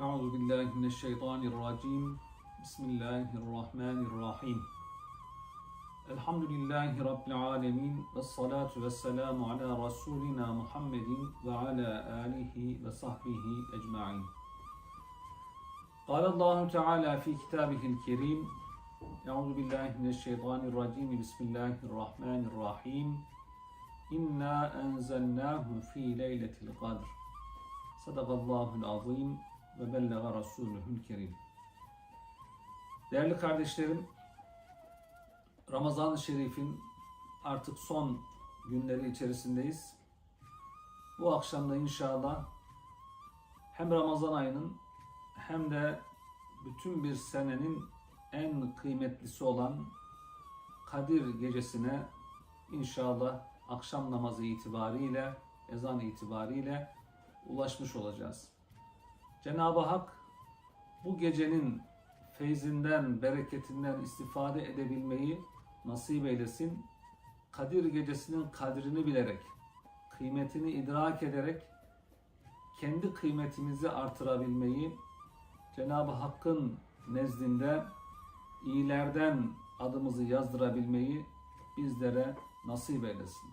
أعوذ بالله من الشيطان الرجيم بسم الله الرحمن الرحيم الحمد لله رب العالمين والصلاة والسلام على رسولنا محمد وعلى آله وصحبه أجمعين قال الله تعالى في كتابه الكريم أعوذ بالله من الشيطان الرجيم بسم الله الرحمن الرحيم إنا أنزلناه في ليلة القدر صدق الله العظيم ve bellega Resulühül Kerim. Değerli kardeşlerim, Ramazan-ı Şerif'in artık son günleri içerisindeyiz. Bu akşam da inşallah hem Ramazan ayının hem de bütün bir senenin en kıymetlisi olan Kadir gecesine inşallah akşam namazı itibariyle, ezan itibariyle ulaşmış olacağız. Cenab-ı Hak bu gecenin feyzinden, bereketinden istifade edebilmeyi nasip eylesin. Kadir gecesinin kadrini bilerek, kıymetini idrak ederek kendi kıymetimizi artırabilmeyi Cenab-ı Hakk'ın nezdinde iyilerden adımızı yazdırabilmeyi bizlere nasip eylesin.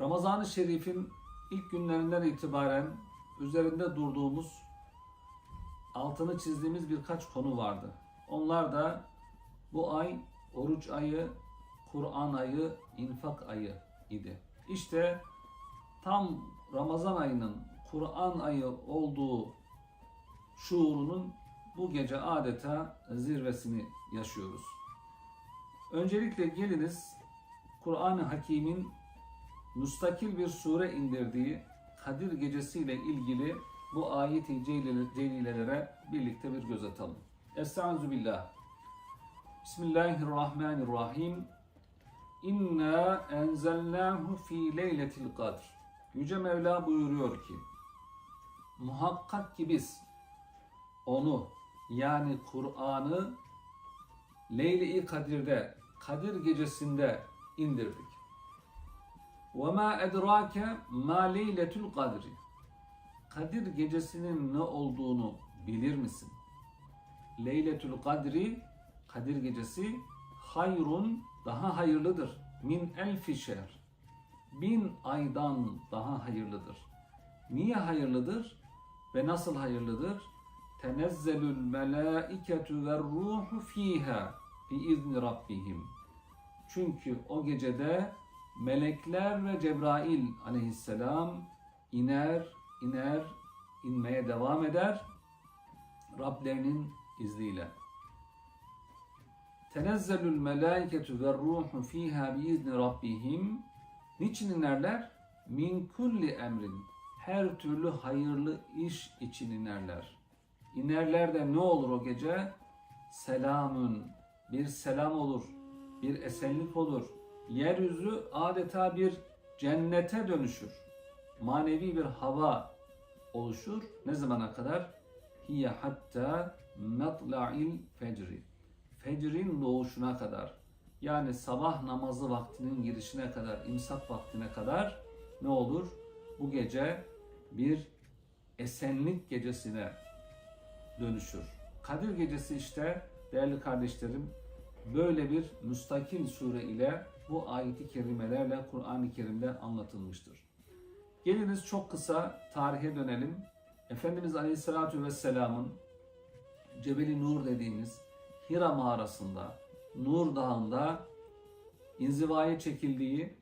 Ramazan-ı Şerif'in ilk günlerinden itibaren üzerinde durduğumuz, altını çizdiğimiz birkaç konu vardı. Onlar da bu ay oruç ayı, Kur'an ayı, infak ayı idi. İşte tam Ramazan ayının Kur'an ayı olduğu şuurunun bu gece adeta zirvesini yaşıyoruz. Öncelikle geliniz Kur'an-ı Hakim'in müstakil bir sure indirdiği Kadir Gecesi ile ilgili bu ayet-i celilelere birlikte bir göz atalım. Estaizu billah. Bismillahirrahmanirrahim. İnna enzelnahu fi leyletil kadr. Yüce Mevla buyuruyor ki muhakkak ki biz onu yani Kur'an'ı Leyli-i Kadir'de, Kadir gecesinde indirdik. وَمَا اَدْرَاكَ مَا لَيْلَةُ الْقَدْرِ Kadir gecesinin ne olduğunu bilir misin? Leyletül Kadri, Kadir gecesi hayrun daha hayırlıdır. Min elfi şehr. Bin aydan daha hayırlıdır. Niye hayırlıdır? Ve nasıl hayırlıdır? Tenezzelül melâiketu ve ruhu fîhâ bi izni rabbihim. Çünkü o gecede melekler ve Cebrail aleyhisselam iner, iner, inmeye devam eder Rablerinin izniyle. Tenezzelül melâiketu ve ruhu fîhâ biizni rabbihim Niçin inerler? Min kulli emrin her türlü hayırlı iş için inerler. İnerler de ne olur o gece? Selamün, bir selam olur, bir esenlik olur, yeryüzü adeta bir cennete dönüşür. Manevi bir hava oluşur. Ne zamana kadar? Hiye hatta matla'il fecri. Fecrin doğuşuna kadar. Yani sabah namazı vaktinin girişine kadar, imsak vaktine kadar ne olur? Bu gece bir esenlik gecesine dönüşür. Kadir gecesi işte değerli kardeşlerim böyle bir müstakil sure ile bu ayeti kerimelerle Kur'an-ı Kerim'de anlatılmıştır. Geliniz çok kısa tarihe dönelim. Efendimiz Aleyhisselatü Vesselam'ın Cebeli Nur dediğimiz Hira mağarasında, Nur Dağı'nda inzivaya çekildiği,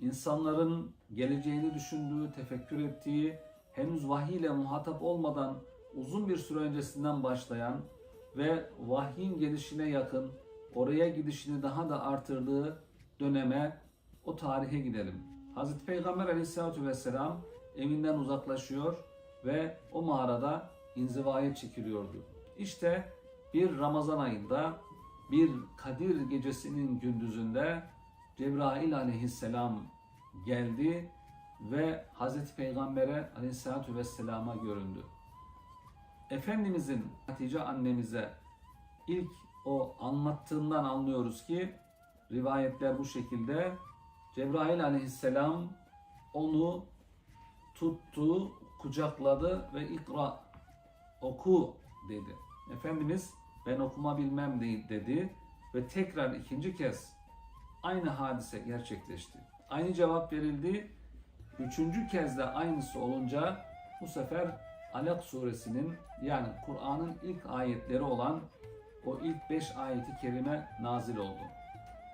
insanların geleceğini düşündüğü, tefekkür ettiği, henüz vahiy ile muhatap olmadan uzun bir süre öncesinden başlayan ve vahyin gelişine yakın, oraya gidişini daha da artırdığı döneme, o tarihe gidelim. Hazreti Peygamber aleyhissalatü vesselam evinden uzaklaşıyor ve o mağarada inzivaya çekiliyordu. İşte bir Ramazan ayında bir Kadir gecesinin gündüzünde Cebrail aleyhisselam geldi ve Hazreti Peygamber'e aleyhissalatü vesselama göründü. Efendimizin Hatice annemize ilk o anlattığından anlıyoruz ki rivayetler bu şekilde Cebrail aleyhisselam onu tuttu, kucakladı ve ikra oku dedi. Efendimiz ben okuma bilmem de- dedi ve tekrar ikinci kez aynı hadise gerçekleşti. Aynı cevap verildi. Üçüncü kez de aynısı olunca bu sefer Alak suresinin yani Kur'an'ın ilk ayetleri olan o ilk beş ayeti kerime nazil oldu.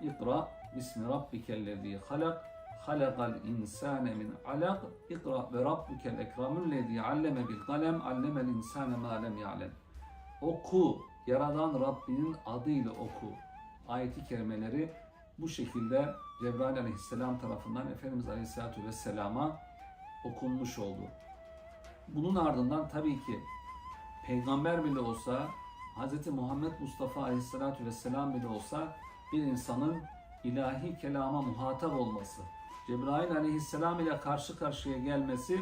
İkra bismi rabbikellezi halak. Halakal insane min alak. İkra ve rabbukel ekramüllezi alleme bil kalem. Allemel insane ma lem ya'lem. Oku. Yaradan Rabbinin adıyla oku. Ayeti kerimeleri bu şekilde Cebrail aleyhisselam tarafından Efendimiz aleyhisselatü vesselama okunmuş oldu. Bunun ardından tabii ki peygamber bile olsa Hz. Muhammed Mustafa aleyhisselatü vesselam bile olsa bir insanın ilahi kelama muhatap olması, Cebrail aleyhisselam ile karşı karşıya gelmesi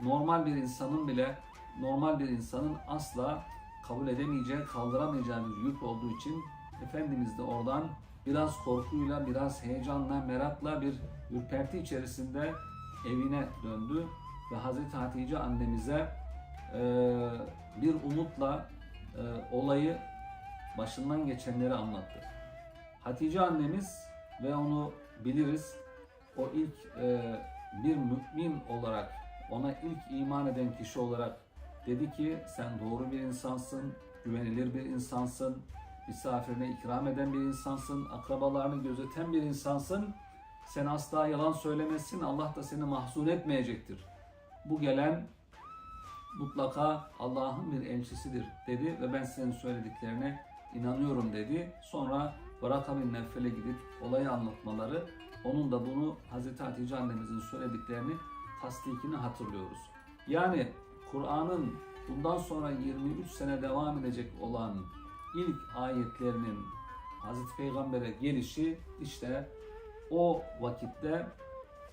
normal bir insanın bile normal bir insanın asla kabul edemeyeceği, kaldıramayacağı bir yük olduğu için Efendimiz de oradan biraz korkuyla, biraz heyecanla, merakla bir ürperti içerisinde evine döndü ve Hazreti Hatice annemize eee, bir umutla eee, olayı başından geçenleri anlattı. Hatice annemiz ve onu biliriz o ilk eee, bir mümin olarak ona ilk iman eden kişi olarak dedi ki sen doğru bir insansın, güvenilir bir insansın, misafirine ikram eden bir insansın, akrabalarını gözeten bir insansın. Sen asla yalan söylemezsin, Allah da seni mahzun etmeyecektir. Bu gelen mutlaka Allah'ın bir elçisidir dedi ve ben senin söylediklerine inanıyorum dedi. Sonra Varaka bin Neffel'e gidip olayı anlatmaları, onun da bunu Hazreti Hatice annemizin söylediklerini tasdikini hatırlıyoruz. Yani Kur'an'ın bundan sonra 23 sene devam edecek olan ilk ayetlerinin Hazreti Peygamber'e gelişi işte o vakitte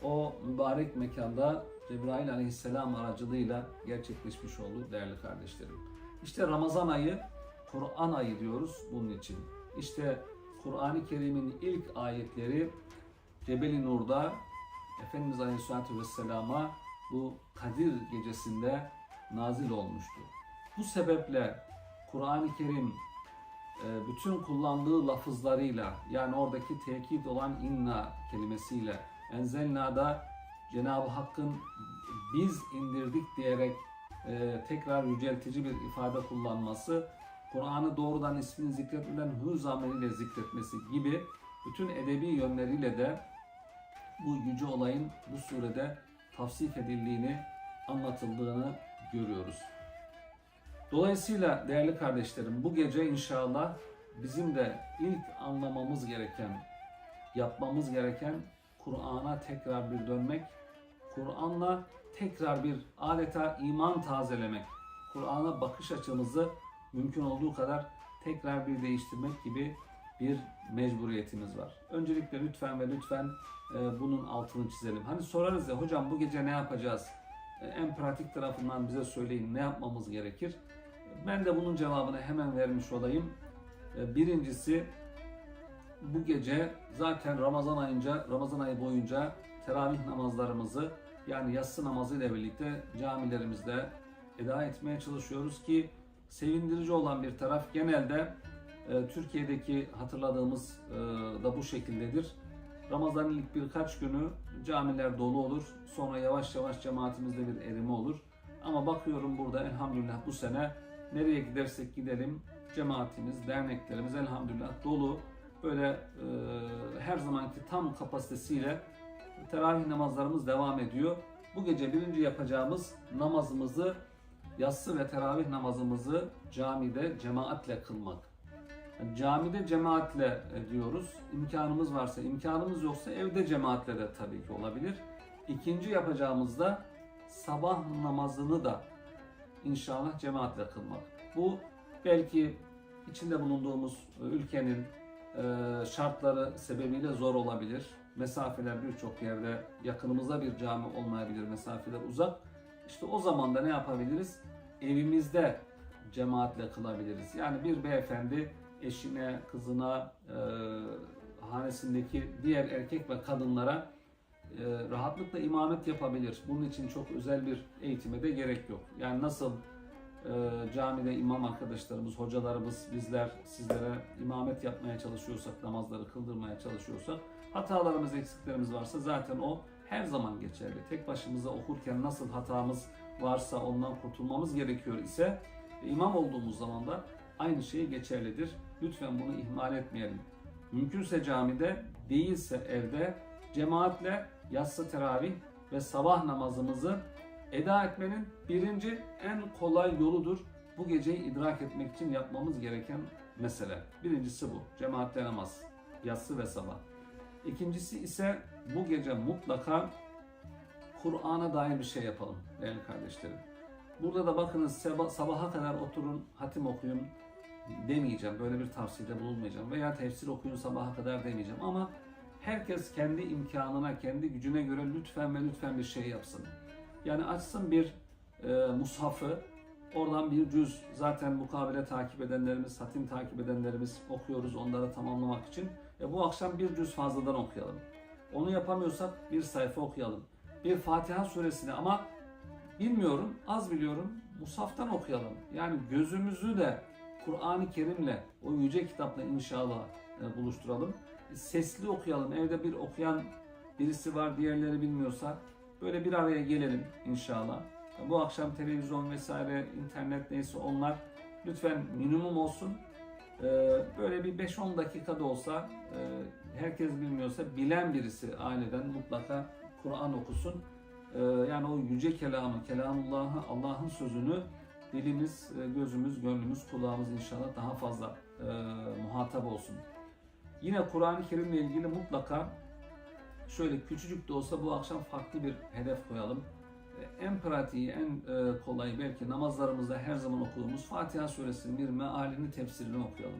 o mübarek mekanda Cebrail aleyhisselam aracılığıyla gerçekleşmiş oldu değerli kardeşlerim. İşte Ramazan ayı Kur'an ayı diyoruz bunun için. İşte Kur'an-ı Kerim'in ilk ayetleri Cebeli Nur'da Efendimiz Aleyhisselatü Vesselam'a bu Kadir gecesinde nazil olmuştu. Bu sebeple Kur'an-ı Kerim e, bütün kullandığı lafızlarıyla yani oradaki tekit olan inna kelimesiyle enzelna'da Cenab-ı Hakk'ın biz indirdik diyerek e, tekrar yüceltici bir ifade kullanması, Kur'an'ı doğrudan ismini zikretmeden hüz ameliyle zikretmesi gibi bütün edebi yönleriyle de bu yüce olayın bu surede tavsif edildiğini, anlatıldığını görüyoruz. Dolayısıyla değerli kardeşlerim bu gece inşallah bizim de ilk anlamamız gereken, yapmamız gereken Kur'an'a tekrar bir dönmek, Kur'an'la tekrar bir adeta iman tazelemek, Kur'an'a bakış açımızı mümkün olduğu kadar tekrar bir değiştirmek gibi bir mecburiyetimiz var. Öncelikle lütfen ve lütfen e, bunun altını çizelim. Hani sorarız ya hocam bu gece ne yapacağız? E, en pratik tarafından bize söyleyin ne yapmamız gerekir? Ben de bunun cevabını hemen vermiş olayım. E, birincisi bu gece zaten Ramazan ayınca Ramazan ayı boyunca teravih namazlarımızı yani yatsı namazı ile birlikte camilerimizde eda etmeye çalışıyoruz ki sevindirici olan bir taraf genelde e, Türkiye'deki hatırladığımız e, da bu şekildedir. Ramazan'ın ilk birkaç günü camiler dolu olur. Sonra yavaş yavaş cemaatimizde bir erime olur. Ama bakıyorum burada elhamdülillah bu sene nereye gidersek gidelim cemaatimiz, derneklerimiz elhamdülillah dolu. Böyle e, her zamanki tam kapasitesiyle teravih namazlarımız devam ediyor. Bu gece birinci yapacağımız namazımızı yatsı ve teravih namazımızı camide cemaatle kılmak. Yani camide cemaatle diyoruz. İmkanımız varsa, imkanımız yoksa evde cemaatle de tabii ki olabilir. İkinci yapacağımız da sabah namazını da inşallah cemaatle kılmak. Bu belki içinde bulunduğumuz ülkenin e, şartları sebebiyle zor olabilir. Mesafeler birçok yerde yakınımızda bir cami olmayabilir, mesafeler uzak. İşte o zaman da ne yapabiliriz? Evimizde cemaatle kılabiliriz. Yani bir beyefendi eşine, kızına, e, hanesindeki diğer erkek ve kadınlara e, rahatlıkla imamet yapabilir. Bunun için çok özel bir eğitime de gerek yok. Yani nasıl e, camide imam arkadaşlarımız, hocalarımız, bizler sizlere imamet yapmaya çalışıyorsak, namazları kıldırmaya çalışıyorsak, hatalarımız, eksiklerimiz varsa zaten o her zaman geçerli. Tek başımıza okurken nasıl hatamız varsa ondan kurtulmamız gerekiyor ise imam olduğumuz zaman da aynı şey geçerlidir. Lütfen bunu ihmal etmeyelim. Mümkünse camide, değilse evde cemaatle yatsı teravih ve sabah namazımızı eda etmenin birinci en kolay yoludur. Bu geceyi idrak etmek için yapmamız gereken mesele. Birincisi bu. Cemaatle namaz. Yatsı ve sabah. İkincisi ise bu gece mutlaka Kur'an'a dair bir şey yapalım değerli kardeşlerim. Burada da bakınız sabaha kadar oturun, hatim okuyun demeyeceğim. Böyle bir tavsiyede bulunmayacağım. Veya tefsir okuyun sabaha kadar demeyeceğim. Ama herkes kendi imkanına, kendi gücüne göre lütfen ve lütfen bir şey yapsın. Yani açsın bir e, mushafı, oradan bir cüz. Zaten mukabele takip edenlerimiz, hatim takip edenlerimiz okuyoruz onları tamamlamak için. E, bu akşam bir cüz fazladan okuyalım. Onu yapamıyorsak bir sayfa okuyalım. Bir Fatiha suresini ama bilmiyorum, az biliyorum. Musaftan okuyalım. Yani gözümüzü de Kur'an-ı Kerim'le, o yüce kitapla inşallah e, buluşturalım. Sesli okuyalım. Evde bir okuyan birisi var, diğerleri bilmiyorsa böyle bir araya gelelim inşallah. Bu akşam televizyon vesaire, internet neyse onlar lütfen minimum olsun. Böyle bir 5-10 dakikada olsa e, herkes bilmiyorsa bilen birisi aileden mutlaka Kur'an okusun. Ee, Yani o yüce kelamı, kelamullahı, Allah'ın sözünü dilimiz, e, gözümüz, gönlümüz, kulağımız inşallah daha fazla e, muhatap olsun. Yine Kur'an-ı Kerim'le ilgili mutlaka şöyle küçücük de olsa bu akşam farklı bir hedef koyalım. E, En pratiği, en e, kolayı belki namazlarımızda her zaman okuduğumuz Fatiha suresinin bir mealini, tefsirini okuyalım.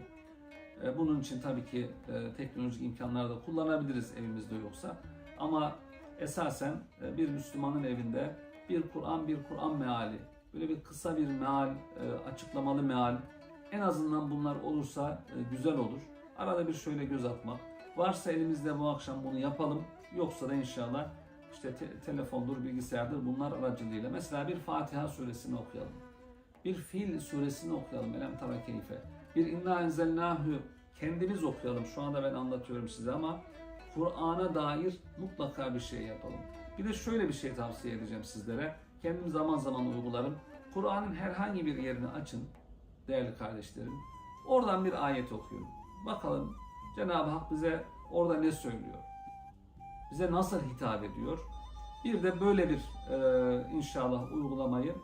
Bunun için tabii ki teknolojik imkanları da kullanabiliriz evimizde yoksa. Ama esasen e, bir Müslümanın evinde bir Kur'an, bir Kur'an meali, böyle bir kısa bir meal, e, açıklamalı meal, en azından bunlar olursa e, güzel olur. Arada bir şöyle göz atmak. Varsa elimizde bu akşam bunu yapalım. Yoksa da inşallah işte te- telefondur, bilgisayardır bunlar aracılığıyla. Mesela bir Fatiha suresini okuyalım. Bir Fil suresini okuyalım. Elem tara keyfe. Bir inna enzelnahu kendimiz okuyalım. Şu anda ben anlatıyorum size ama Kur'an'a dair mutlaka bir şey yapalım. Bir de şöyle bir şey tavsiye edeceğim sizlere. Kendim zaman zaman uygularım. Kur'an'ın herhangi bir yerini açın değerli kardeşlerim. Oradan bir ayet okuyun. Bakalım Cenab-ı Hak bize orada ne söylüyor? Bize nasıl hitap ediyor? Bir de böyle bir e, inşallah uygulamayı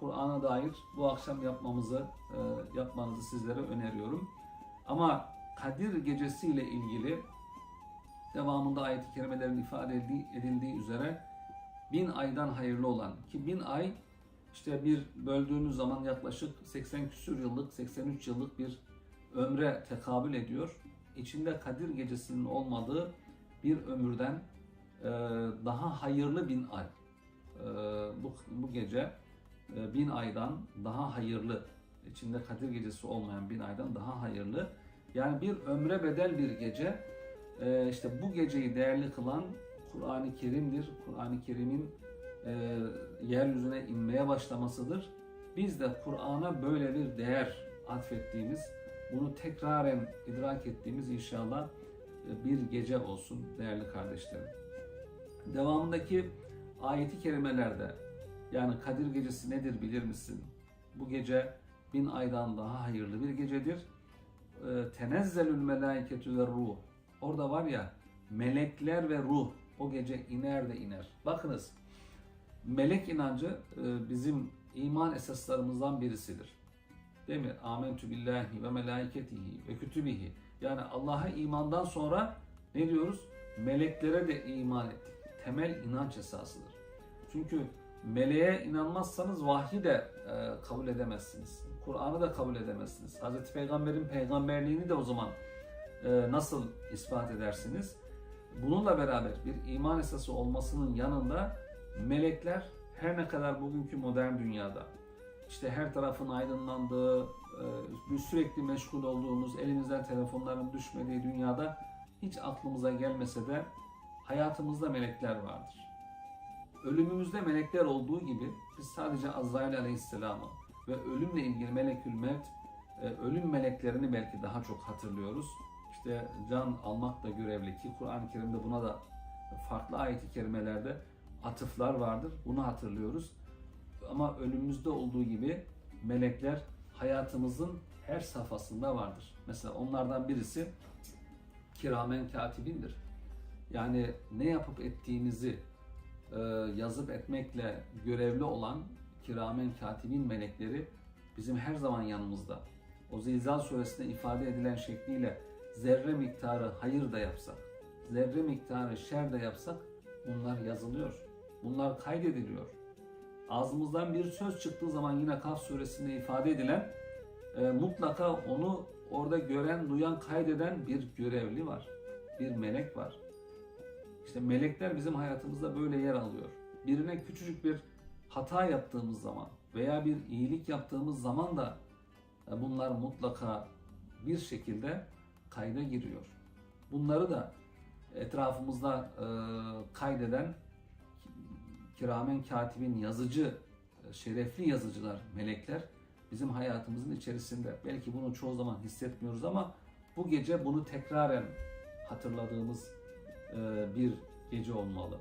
Kur'an'a dair bu akşam yapmamızı e, yapmanızı sizlere öneriyorum. Ama Kadir Gecesi ile ilgili devamında ayet-i kerimelerin ifade edildiği, üzere bin aydan hayırlı olan ki bin ay işte bir böldüğünüz zaman yaklaşık 80 küsür yıllık 83 yıllık bir ömre tekabül ediyor. İçinde Kadir Gecesi'nin olmadığı bir ömürden e, daha hayırlı bin ay. E, bu, bu gece e, bin aydan daha hayırlı. içinde Kadir Gecesi olmayan bin aydan daha hayırlı. Yani bir ömre bedel bir gece. E, işte bu geceyi değerli kılan Kur'an-ı Kerim'dir. Kur'an-ı Kerim'in e, yeryüzüne inmeye başlamasıdır. Biz de Kur'an'a böyle bir değer atfettiğimiz, bunu tekraren idrak ettiğimiz inşallah e, bir gece olsun değerli kardeşlerim. Devamındaki ayeti kerimelerde yani Kadir Gecesi nedir bilir misin? Bu gece bin aydan daha hayırlı bir gecedir. E, Tenezzelül melaiketü ve ruh. Orada var ya melekler ve ruh o gece iner de iner. Bakınız melek inancı e, bizim iman esaslarımızdan birisidir. Değil mi? Amentü billahi ve melaiketihi ve kütübihi. Yani Allah'a imandan sonra ne diyoruz? Meleklere de iman ettik. Temel inanç esasıdır. Çünkü meleğe inanmazsanız vahyi de e, kabul edemezsiniz. Kur'an'ı da kabul edemezsiniz. Hz. Peygamber'in peygamberliğini de o zaman nasıl ispat edersiniz? Bununla beraber bir iman esası olmasının yanında melekler her ne kadar bugünkü modern dünyada işte her tarafın aydınlandığı, e, sürekli meşgul olduğumuz, elimizden telefonların düşmediği dünyada hiç aklımıza gelmese de hayatımızda melekler vardır. Ölümümüzde melekler olduğu gibi biz sadece Azrail Aleyhisselam'ı ve ölümle ilgili melekül mevt, e, ölüm meleklerini belki daha çok hatırlıyoruz. İşte can almakla görevli ki Kur'an-ı Kerim'de buna da farklı ayet-i kerimelerde atıflar vardır. Bunu hatırlıyoruz. Ama ölümümüzde olduğu gibi melekler hayatımızın her safhasında vardır. Mesela onlardan birisi kiramen katibindir. Yani ne yapıp ettiğimizi e, yazıp etmekle görevli olan kiramen katibin melekleri bizim her zaman yanımızda. O Zilzal suresinde ifade edilen şekliyle zerre miktarı hayır da yapsak, zerre miktarı şer de yapsak bunlar yazılıyor. Bunlar kaydediliyor. Ağzımızdan bir söz çıktığı zaman yine Kaf suresinde ifade edilen e, mutlaka onu orada gören, duyan, kaydeden bir görevli var. Bir melek var. İşte melekler bizim hayatımızda böyle yer alıyor. Birine küçücük bir hata yaptığımız zaman veya bir iyilik yaptığımız zaman da e, bunlar mutlaka bir şekilde kayda giriyor. Bunları da etrafımızda e, kaydeden kiramen katibin yazıcı, e, şerefli yazıcılar, melekler bizim hayatımızın içerisinde. Belki bunu çoğu zaman hissetmiyoruz ama bu gece bunu tekraren hatırladığımız e, bir gece olmalı.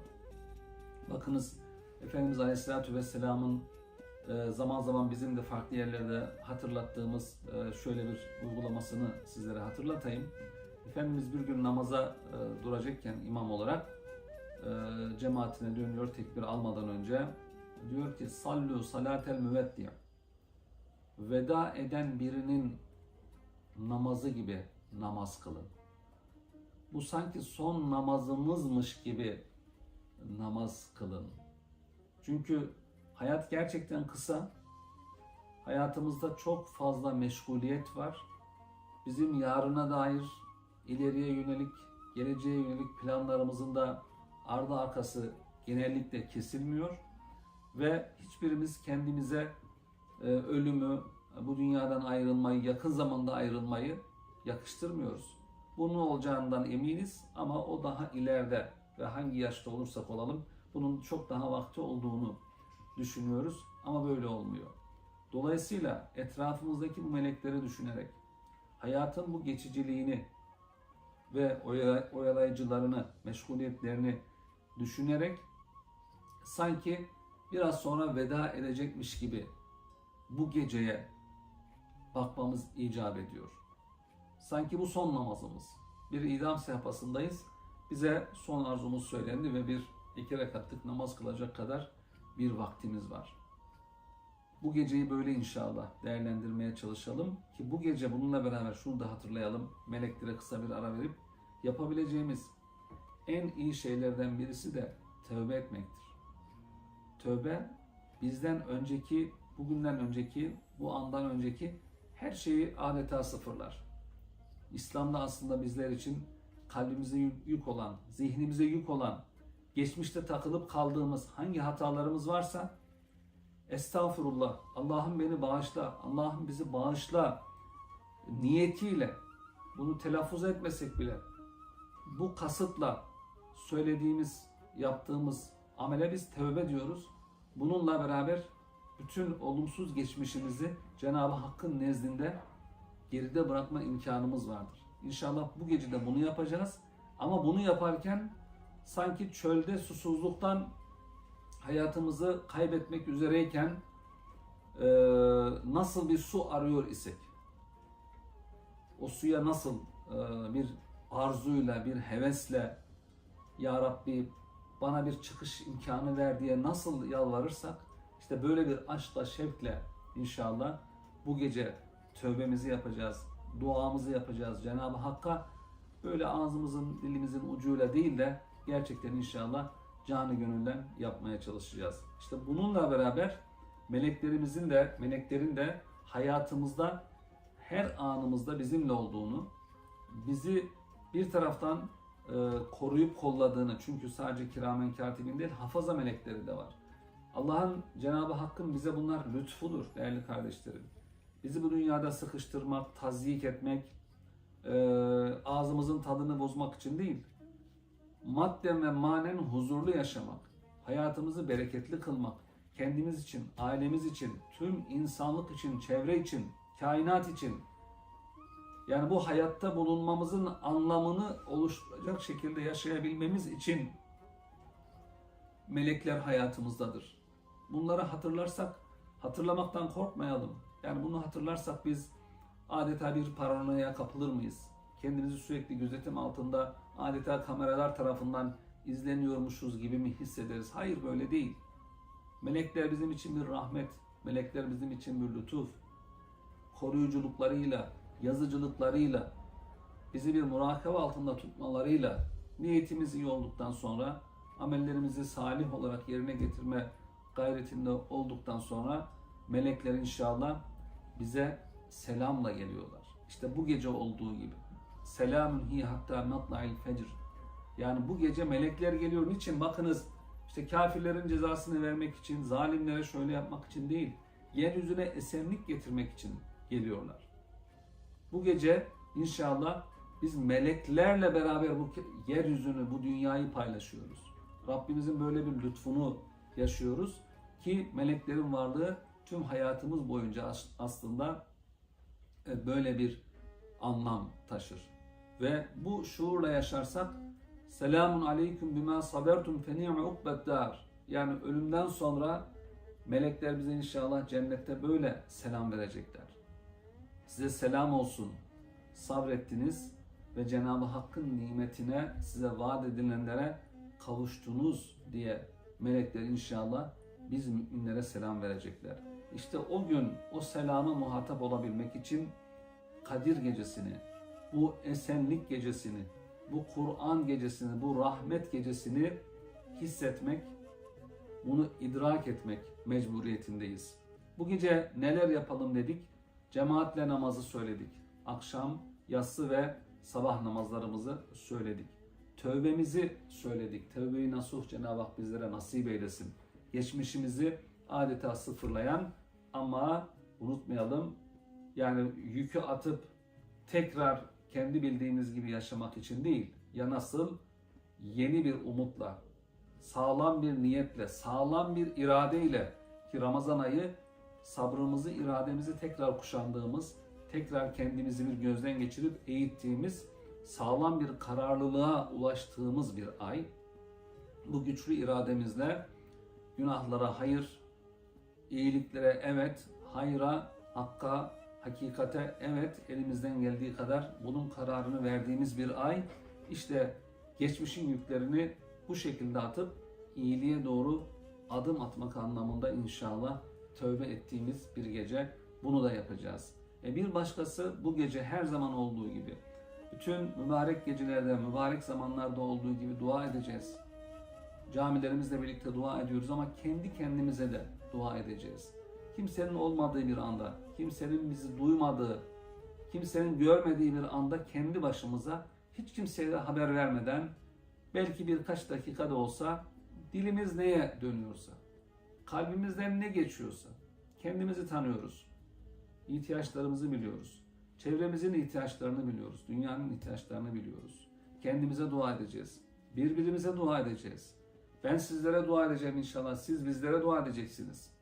Bakınız Efendimiz Aleyhisselatü Vesselam'ın zaman zaman bizim de farklı yerlerde hatırlattığımız e, şöyle bir uygulamasını sizlere hatırlatayım. Efendimiz bir gün namaza e, duracakken imam olarak cemaatine dönüyor tekbir almadan önce. Diyor ki sallu salatel müveddi. Veda eden birinin namazı gibi namaz kılın. Bu sanki son namazımızmış gibi namaz kılın. Çünkü hayat gerçekten kısa. Hayatımızda çok fazla meşguliyet var. Bizim yarına dair, ileriye yönelik, geleceğe yönelik planlarımızın da ardı arkası genellikle kesilmiyor. Ve hiçbirimiz kendimize e, ölümü, bu dünyadan ayrılmayı, yakın zamanda ayrılmayı yakıştırmıyoruz. Bunun olacağından eminiz ama o daha ileride ve hangi yaşta olursak olalım bunun çok daha vakti olduğunu düşünüyoruz ama böyle olmuyor. Dolayısıyla etrafımızdaki bu melekleri düşünerek hayatın bu geçiciliğini ve oyalayıcılarını, meşguliyetlerini düşünerek sanki biraz sonra veda edecekmiş gibi bu geceye bakmamız icap ediyor. Sanki bu son namazımız. Bir idam sehpasındayız. Bize son arzumuz söylendi ve bir iki rekatlık namaz kılacak kadar bir vaktimiz var. Bu geceyi böyle inşallah değerlendirmeye çalışalım ki bu gece bununla beraber şunu da hatırlayalım. Meleklere kısa bir ara verip yapabileceğimiz en iyi şeylerden birisi de tövbe etmektir. Tövbe bizden önceki, bugünden önceki, bu andan önceki her şeyi adeta sıfırlar. İslam'da aslında bizler için kalbimize yük olan, zihnimize yük olan, geçmişte takılıp kaldığımız hangi hatalarımız varsa estağfurullah, Allah'ım beni bağışla, Allah'ım bizi bağışla niyetiyle bunu telaffuz etmesek bile bu kasıtla söylediğimiz, yaptığımız amele biz tövbe diyoruz. Bununla beraber bütün olumsuz geçmişimizi Cenab-ı Hakk'ın nezdinde geride bırakma imkanımız vardır. İnşallah bu gece de bunu yapacağız. Ama bunu yaparken sanki çölde susuzluktan hayatımızı kaybetmek üzereyken e, nasıl bir su arıyor isek, o suya nasıl e, bir arzuyla, bir hevesle Ya Rabbi bana bir çıkış imkanı ver diye nasıl yalvarırsak işte böyle bir aşkla, şevkle inşallah bu gece tövbemizi yapacağız, duamızı yapacağız. Cenab-ı Hakk'a böyle ağzımızın, dilimizin ucuyla değil de gerçekten inşallah canı gönülden yapmaya çalışacağız. İşte bununla beraber meleklerimizin de, meleklerin de hayatımızda her anımızda bizimle olduğunu, bizi bir taraftan e, koruyup kolladığını, çünkü sadece kiramen katibin değil, hafaza melekleri de var. Allah'ın, Cenab-ı Hakk'ın bize bunlar lütfudur değerli kardeşlerim. Bizi bu dünyada sıkıştırmak, tazyik etmek, e, ağzımızın tadını bozmak için değil, madden ve manen huzurlu yaşamak, hayatımızı bereketli kılmak, kendimiz için, ailemiz için, tüm insanlık için, çevre için, kainat için yani bu hayatta bulunmamızın anlamını oluşturacak şekilde yaşayabilmemiz için melekler hayatımızdadır. Bunları hatırlarsak, hatırlamaktan korkmayalım. Yani bunu hatırlarsak biz adeta bir paranoya kapılır mıyız? Kendimizi sürekli gözetim altında adeta kameralar tarafından izleniyormuşuz gibi mi hissederiz? Hayır böyle değil. Melekler bizim için bir rahmet, melekler bizim için bir lütuf. Koruyuculuklarıyla, yazıcılıklarıyla, bizi bir murakabe altında tutmalarıyla, niyetimiz iyi olduktan sonra, amellerimizi salih olarak yerine getirme gayretinde olduktan sonra melekler inşallah bize selamla geliyorlar. İşte bu gece olduğu gibi. Selamun hi hatta matla'il fecr. Yani bu gece melekler geliyor. Niçin? Bakınız işte kafirlerin cezasını vermek için, zalimlere şöyle yapmak için değil, yeryüzüne esenlik getirmek için geliyorlar. Bu gece inşallah biz meleklerle beraber bu yeryüzünü, bu dünyayı paylaşıyoruz. Rabbimizin böyle bir lütfunu yaşıyoruz ki meleklerin varlığı tüm hayatımız boyunca as- aslında e, böyle bir anlam taşır. Ve bu şuurla yaşarsak Selamun aleyküm bima sabertum fe ni'me ukbeddar. Yani ölümden sonra melekler bize inşallah cennette böyle selam verecekler. Size selam olsun. Sabrettiniz ve Cenab-ı Hakk'ın nimetine size vaat edilenlere kavuştunuz diye melekler inşallah biz müminlere selam verecekler. İşte o gün o selama muhatap olabilmek için Kadir gecesini, bu esenlik gecesini, bu Kur'an gecesini, bu rahmet gecesini hissetmek, bunu idrak etmek mecburiyetindeyiz. Bu gece neler yapalım dedik? Cemaatle namazı söyledik. Akşam, yatsı ve sabah namazlarımızı söyledik. Tövbemizi söyledik. Tövbeyi nasuh Cenab-ı Hak bizlere nasip eylesin. Geçmişimizi adeta sıfırlayan ama unutmayalım yani yükü atıp tekrar kendi bildiğimiz gibi yaşamak için değil. Ya nasıl? Yeni bir umutla, sağlam bir niyetle, sağlam bir iradeyle ki Ramazan ayı sabrımızı, irademizi tekrar kuşandığımız, tekrar kendimizi bir gözden geçirip eğittiğimiz, sağlam bir kararlılığa ulaştığımız bir ay. Bu güçlü irademizle günahlara hayır, iyiliklere evet, hayra, hakka, hakikate evet elimizden geldiği kadar bunun kararını verdiğimiz bir ay. İşte geçmişin yüklerini bu şekilde atıp iyiliğe doğru adım atmak anlamında inşallah tövbe ettiğimiz bir gece bunu da yapacağız. E bir başkası bu gece her zaman olduğu gibi bütün mübarek gecelerde, mübarek zamanlarda olduğu gibi dua edeceğiz. Camilerimizle birlikte dua ediyoruz ama kendi kendimize de dua edeceğiz. Kimsenin olmadığı bir anda, kimsenin bizi duymadığı, kimsenin görmediği bir anda kendi başımıza hiç kimseye de haber vermeden belki birkaç dakika da olsa dilimiz neye dönüyorsa, kalbimizden ne geçiyorsa kendimizi tanıyoruz. ihtiyaçlarımızı biliyoruz. Çevremizin ihtiyaçlarını biliyoruz. Dünyanın ihtiyaçlarını biliyoruz. Kendimize dua edeceğiz. Birbirimize dua edeceğiz. Ben sizlere dua edeceğim inşallah. Siz bizlere dua edeceksiniz.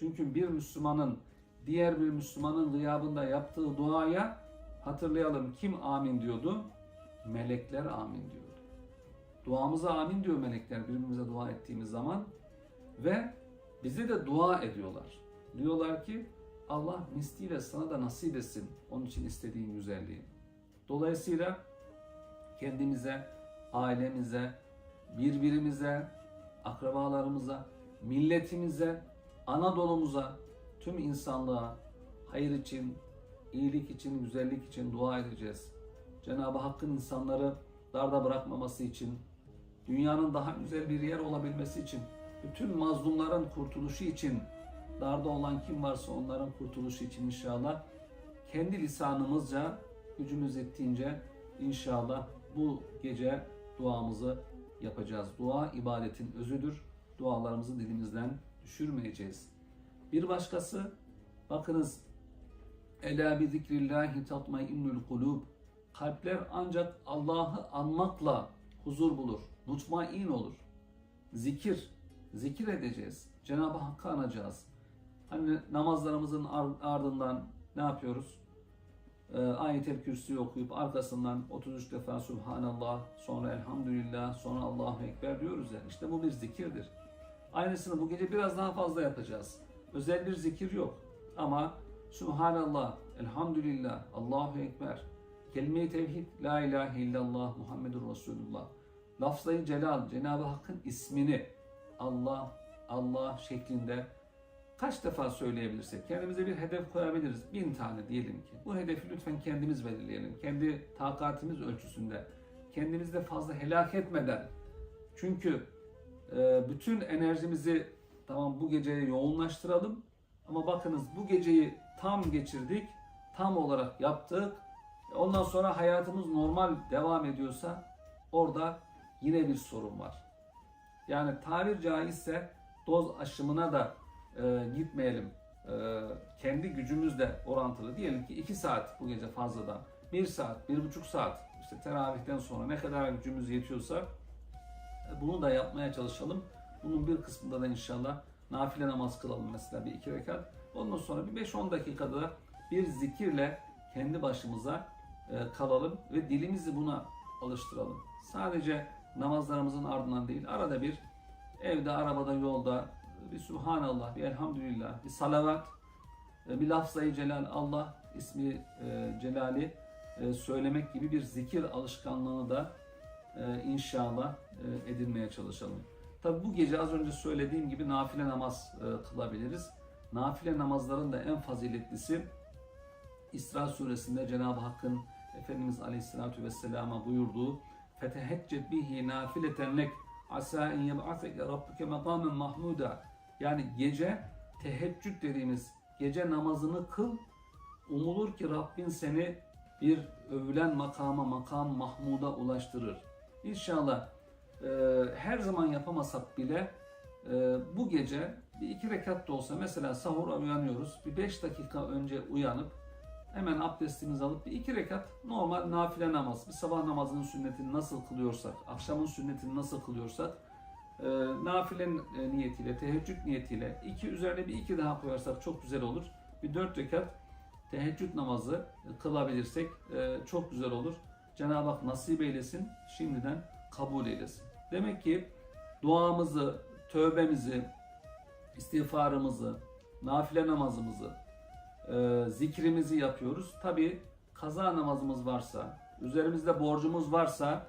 Çünkü bir Müslümanın diğer bir Müslümanın gıyabında yaptığı duaya hatırlayalım kim amin diyordu? Melekler amin diyordu. Duamıza amin diyor melekler birbirimize dua ettiğimiz zaman ve bize de dua ediyorlar. Diyorlar ki Allah misliyle sana da nasip etsin onun için istediğin güzelliği. Dolayısıyla kendimize, ailemize, birbirimize, akrabalarımıza, milletimize, Anadolu'muza, tüm insanlığa hayır için, iyilik için, güzellik için dua edeceğiz. Cenab-ı Hakk'ın insanları darda bırakmaması için, dünyanın daha güzel bir yer olabilmesi için, bütün mazlumların kurtuluşu için, darda olan kim varsa onların kurtuluşu için inşallah kendi lisanımızca, gücümüz ettiğince inşallah bu gece duamızı yapacağız. Dua ibadetin özüdür. Dualarımızı dilimizden düşürmeyeceğiz. Bir başkası bakınız Ela bi zikrillahi tatmainnul kulub. Kalpler ancak Allah'ı anmakla huzur bulur, mutmain olur. Zikir, zikir edeceğiz. Cenab-ı Hakk'ı anacağız. Hani namazlarımızın ar- ardından ne yapıyoruz? Ee, Ayet-el Kürsi'yi okuyup arkasından 33 defa Subhanallah, sonra Elhamdülillah, sonra Allahu Ekber diyoruz ya. İşte bu bir zikirdir. Aynısını bu gece biraz daha fazla yapacağız. Özel bir zikir yok. Ama Subhanallah, Elhamdülillah, Allahu Ekber, Kelime-i Tevhid, La ilahe illallah, Muhammedur Resulullah. Lafzayı Celal, Cenab-ı Hakk'ın ismini Allah, Allah şeklinde kaç defa söyleyebilirsek, kendimize bir hedef koyabiliriz. Bin tane diyelim ki. Bu hedefi lütfen kendimiz belirleyelim. Kendi takatimiz ölçüsünde. Kendimizi de fazla helak etmeden. Çünkü bütün enerjimizi tamam bu geceye yoğunlaştıralım. Ama bakınız bu geceyi tam geçirdik. Tam olarak yaptık. Ondan sonra hayatımız normal devam ediyorsa orada yine bir sorun var. Yani tabir caizse doz aşımına da e, gitmeyelim. E, kendi gücümüzle orantılı. Diyelim ki 2 saat bu gece fazladan. 1 saat, 1,5 saat işte teravihten sonra ne kadar gücümüz yetiyorsa e, bunu da yapmaya çalışalım. Bunun bir kısmında da inşallah nafile namaz kılalım mesela bir iki rekat. Ondan sonra bir 5-10 dakikada bir zikirle kendi başımıza e, kalalım ve dilimizi buna alıştıralım. Sadece namazlarımızın ardından değil, arada bir evde, arabada, yolda bir Subhanallah, bir Elhamdülillah, bir salavat, e, bir lafzayı celal Allah ismi e, celali söylemek gibi bir zikir alışkanlığını da inşallah e, edinmeye çalışalım. Tabi bu gece az önce söylediğim gibi nafile namaz e, kılabiliriz. Nafile namazların da en faziletlisi İsra suresinde Cenab-ı Hakk'ın Efendimiz Aleyhisselatü Vesselam'a buyurduğu فَتَهَجَّدْ بِهِ نَافِلَةً لَكْ عَسَى اِنْ يَبْعَثَكَ رَبُّكَ مَقَامًا مَحْمُودًا Yani gece teheccüd dediğimiz gece namazını kıl. Umulur ki Rabbin seni bir övülen makama, makam Mahmud'a ulaştırır. İnşallah e, her zaman yapamasak bile e, bu gece bir iki rekat da olsa mesela sahura uyanıyoruz. Bir beş dakika önce uyanıp hemen abdestimizi alıp bir iki rekat normal nafile namaz, bir sabah namazının sünnetini nasıl kılıyorsak, akşamın sünnetini nasıl kılıyorsak e, nafile e, niyetiyle, teheccüd niyetiyle iki üzerine bir iki daha koyarsak çok güzel olur. Bir dört rekat teheccüd namazı kılabilirsek e, çok güzel olur. Cenab-ı Hak nasip eylesin, şimdiden kabul eylesin. Demek ki duamızı, tövbemizi, istiğfarımızı, nafile namazımızı, e, zikrimizi yapıyoruz. Tabi kaza namazımız varsa, üzerimizde borcumuz varsa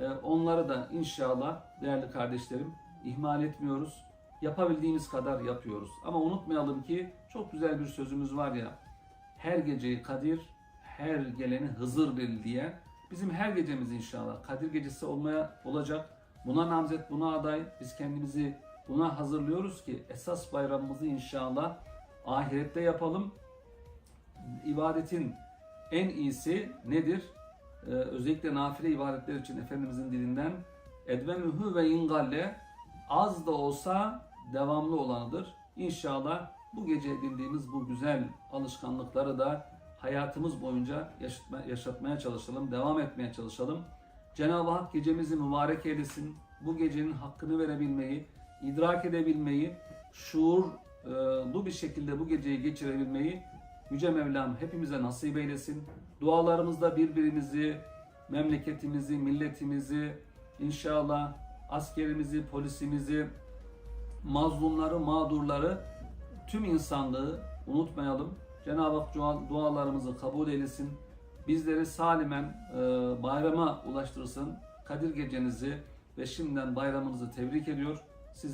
e, onları da inşallah değerli kardeşlerim ihmal etmiyoruz. Yapabildiğimiz kadar yapıyoruz. Ama unutmayalım ki çok güzel bir sözümüz var ya. Her geceyi Kadir, her geleni Hızır bil diye. Bizim her gecemiz inşallah Kadir gecesi olmaya olacak. Buna namzet, buna aday. Biz kendimizi buna hazırlıyoruz ki esas bayramımızı inşallah ahirette yapalım. İbadetin en iyisi nedir? Ee, özellikle nafile ibadetler için Efendimizin dilinden edvenühü ve ingalle az da olsa devamlı olanıdır. İnşallah bu gece edindiğimiz bu güzel alışkanlıkları da hayatımız boyunca yaşatma, yaşatmaya çalışalım, devam etmeye çalışalım. Cenab-ı Hak gecemizi mübarek eylesin. Bu gecenin hakkını verebilmeyi, idrak edebilmeyi, şuurlu bir şekilde bu geceyi geçirebilmeyi Yüce Mevlam hepimize nasip eylesin. Dualarımızda birbirimizi, memleketimizi, milletimizi, inşallah askerimizi, polisimizi, mazlumları, mağdurları, tüm insanlığı unutmayalım. Cenab-ı Hak dua- dualarımızı kabul eylesin. Bizleri salimen e, bayrama ulaştırsın. Kadir gecenizi ve şimdiden bayramınızı tebrik ediyor.